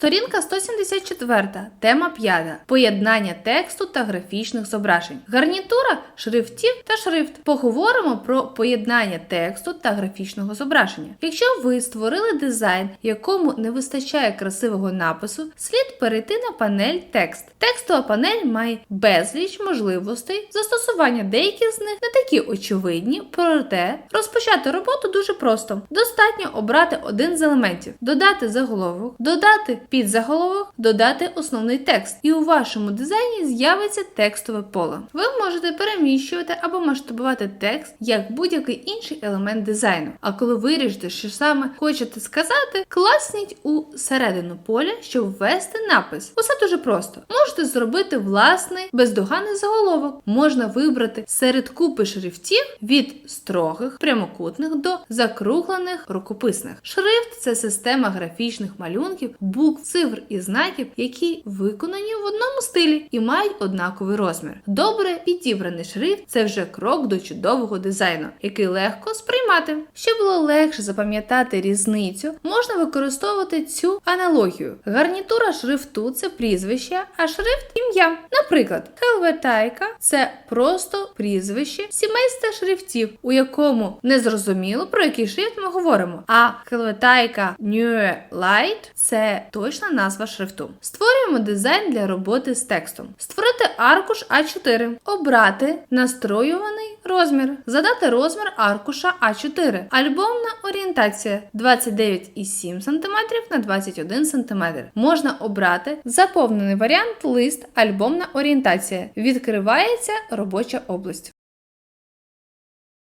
Сторінка 174, тема 5. Поєднання тексту та графічних зображень. Гарнітура шрифтів та шрифт. Поговоримо про поєднання тексту та графічного зображення. Якщо ви створили дизайн, якому не вистачає красивого напису, слід перейти на панель текст. Текстова панель має безліч можливостей застосування деяких з них не такі очевидні, проте розпочати роботу дуже просто. Достатньо обрати один з елементів, додати заголовок, додати підзаголовок, додати основний текст, і у вашому дизайні з'явиться текстове поле. Ви можете переміщувати або масштабувати текст як будь-який інший елемент дизайну. А коли вирішите, що саме хочете сказати, класніть у середину поля, щоб ввести напис. Усе дуже просто. Можете зробити власний бездоганний заголовок. Можна вибрати серед купи шрифтів від строгих прямокутних до закруглених рукописних. Шрифт це система графічних малюнків, букв, цифр і знаків, які виконані в одному стилі і мають однаковий розмір. Добре підібраний шрифт це вже крок до чудового дизайну, який легко сприймати. Щоб було легше запам'ятати різницю, можна використовувати цю аналогію. Гарнітура шрифту це прізвище, а шрифт ім'я. Наприклад, Хелветайка це просто прізвище сімейства шрифтів, у якому не зрозуміло про який шрифт ми говоримо. А Хелветайка New Light це точна назва шрифту. Створюємо дизайн для роботи з текстом. Створити аркуш А4, обрати настроюваний розмір, задати розмір аркуша А4, альбомна орієнтація 29,7 см на 21 см. Можна обрати заповнений варіант лист альбомна орієнтація. Відкривається робоча область.